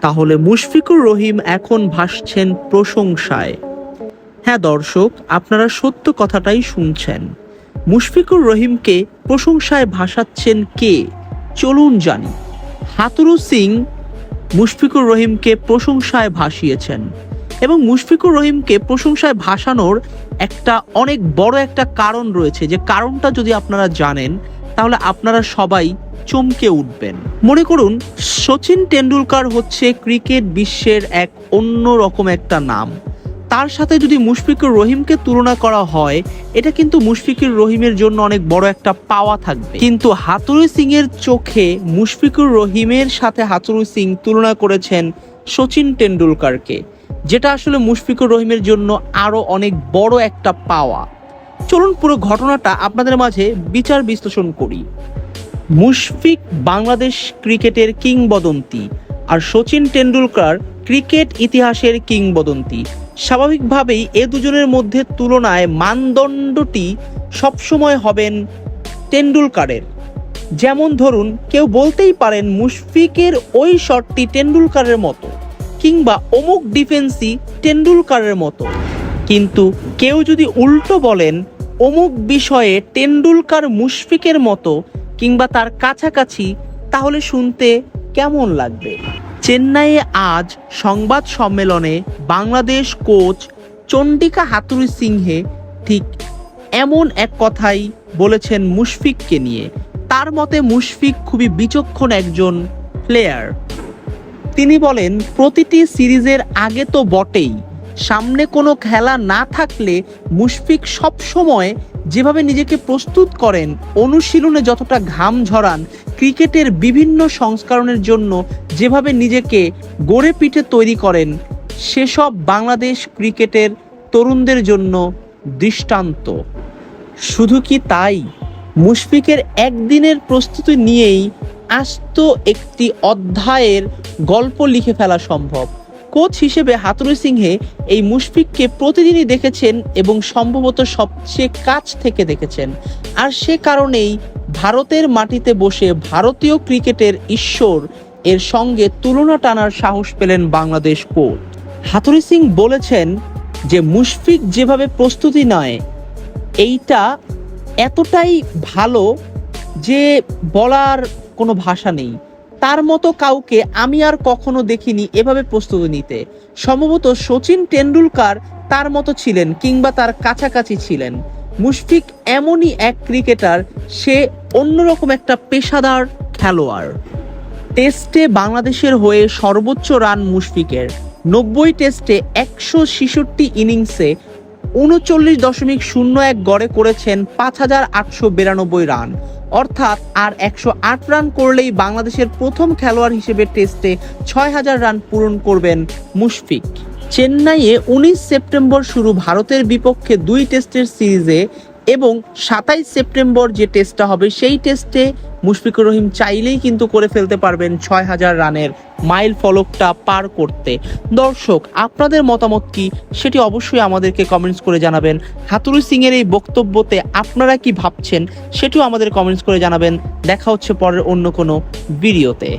তাহলে মুশফিকুর রহিম এখন ভাসছেন প্রশংসায়। হ্যাঁ দর্শক, আপনারা সত্য কথাটাই শুনছেন। মুশফিকুর রহিমকে প্রশংসায় ভাসাচ্ছেন কে? চলুন জানি। হাতুরু সিং মুশফিকুর রহিমকে প্রশংসায় ভাসিয়েছেন এবং মুশফিকুর রহিমকে প্রশংসায় ভাসানোর একটা অনেক বড় একটা কারণ রয়েছে। যে কারণটা যদি আপনারা জানেন তাহলে আপনারা সবাই চমকে উঠবেন। মনে করুন, সচিন টেন্ডুলকার হচ্ছে ক্রিকেট বিশ্বের এক অন্য রকম একটা নাম। তার সাথে যদি মুশফিকুর রহিমকে তুলনা করা হয়, এটা কিন্তু মুশফিকুর রহিমের জন্য অনেক বড় একটা পাওয়া থাকবে। কিন্তু হাতুরু সিং এর চোখে মুশফিকুর রহিমের সাথে হাতুরু সিং তুলনা করেছেন সচিন টেন্ডুলকারকে যেটা আসলে মুশফিকুর রহিমের জন্য আরও অনেক বড় একটা পাওয়া। চলুন পুরো ঘটনাটা আপনাদের মাঝে বিচার বিশ্লেষণ করি। মুশফিক বাংলাদেশ ক্রিকেটের কিংবদন্তি আর সচিন টেন্ডুলকার ক্রিকেট ইতিহাসের কিংবদন্তি। স্বাভাবিকভাবেই এ দুজনের মধ্যে তুলনায় মানদণ্ডটি সবসময় হবেন টেন্ডুলকারের যেমন ধরুন, কেউ বলতেই পারেন মুশফিকের ওই শটটি টেন্ডুলকারের মতো কিংবা অমুক ডিফেন্সই টেন্ডুলকারের মতো। কিন্তু কেউ যদি উল্টো বলেন অমুক বিষয়ে টেন্ডুলকার মুশফিকের মতো কিংবা তার কাছাকাছি, তাহলে শুনতে কেমন লাগবে? চেন্নাইয়ে আজ সংবাদ সম্মেলনে বাংলাদেশ কোচ চন্ডিকা হাতুরি সিংহে ঠিক এমন এক কথাই বলেছেন মুশফিককে নিয়ে। তার মতে মুশফিক খুবই বিচক্ষণ একজন প্লেয়ার। তিনি বলেন, প্রতিটি সিরিজের আগে তো বটেই সামনে কোনো খেলা না থাকলে মুশফিক সব সময় যেভাবে নিজেকে প্রস্তুত করেন, অনুশীলনে যতটা ঘাম ঝরান, ক্রিকেটের বিভিন্ন সংস্করণের জন্য যেভাবে নিজেকে গড়ে পিঠে তৈরি করেন, সেসব বাংলাদেশ ক্রিকেটের তরুণদের জন্য দৃষ্টান্ত। শুধু কি তাই? মুশফিকের একদিনের প্রস্তুতি নিয়েই আস্ত একটি অধ্যায়ের গল্প লিখে ফেলা সম্ভব। কোচ হিসেবে হাতুরু সিংহে এই মুশফিককে প্রতিদিনই দেখেছেন এবং সম্ভবত সবচেয়ে কাছ থেকে দেখেছেন। আর সে কারণেই ভারতের মাটিতে বসে ভারতীয় ক্রিকেটের ঈশ্বর এর সঙ্গে তুলনা টানার সাহস পেলেন বাংলাদেশ কোচ। হাতুরি সিং বলেছেন যে মুশফিক যেভাবে প্রস্তুতি নেয়, এইটা এতটাই ভালো যে বলার কোনো ভাষা নেই। তার মতো কাউকে আমি আর কখনো দেখিনি এভাবে প্রস্তুতি নিতে। সম্ভবত সচিন টেন্ডুলকার তার মতো ছিলেন কিংবা তার কাছাকাছি ছিলেন। মুশফিক এমনই এক ক্রিকেটার, সে অন্যরকম একটা পেশাদার খেলোয়াড়। টেস্টে বাংলাদেশের হয়ে সর্বোচ্চ রান মুশফিকের। নব্বই টেস্টে একশো ছেষট্টি ইনিংসে উনচল্লিশ দশমিক শূন্য এক গড়ে করেছেন পাঁচ হাজার আটশো বিরানব্বই রান। অর্থাৎ আর একশো আট রান করলেই বাংলাদেশের প্রথম খেলোয়াড় হিসেবে টেস্টে ছয় হাজার রান পূরণ করবেন মুশফিক। চেন্নাইয়ে উনিশ সেপ্টেম্বর শুরু ভারতের বিপক্ষে দুই টেস্টের সিরিজে এবং সাতাইশ সেপ্টেম্বর যে টেস্টটা হবে, সেই টেস্টে মুশফিকুর রহিম চাইলেই কিন্তু করে ফেলতে পারবেন ছয় হাজার রানের মাইল ফলকটা পার করতে। দর্শক, আপনাদের মতামত কি? সেটি অবশ্যই আমাদেরকে কমেন্টস করে জানাবেন। হাতুরু সিং এর এই বক্তব্যতে আপনারা কি ভাবছেন? সেটিও আমাদের কমেন্টস করে জানাবেন। দেখা হচ্ছে পরের অন্য কোনো ভিডিওতে।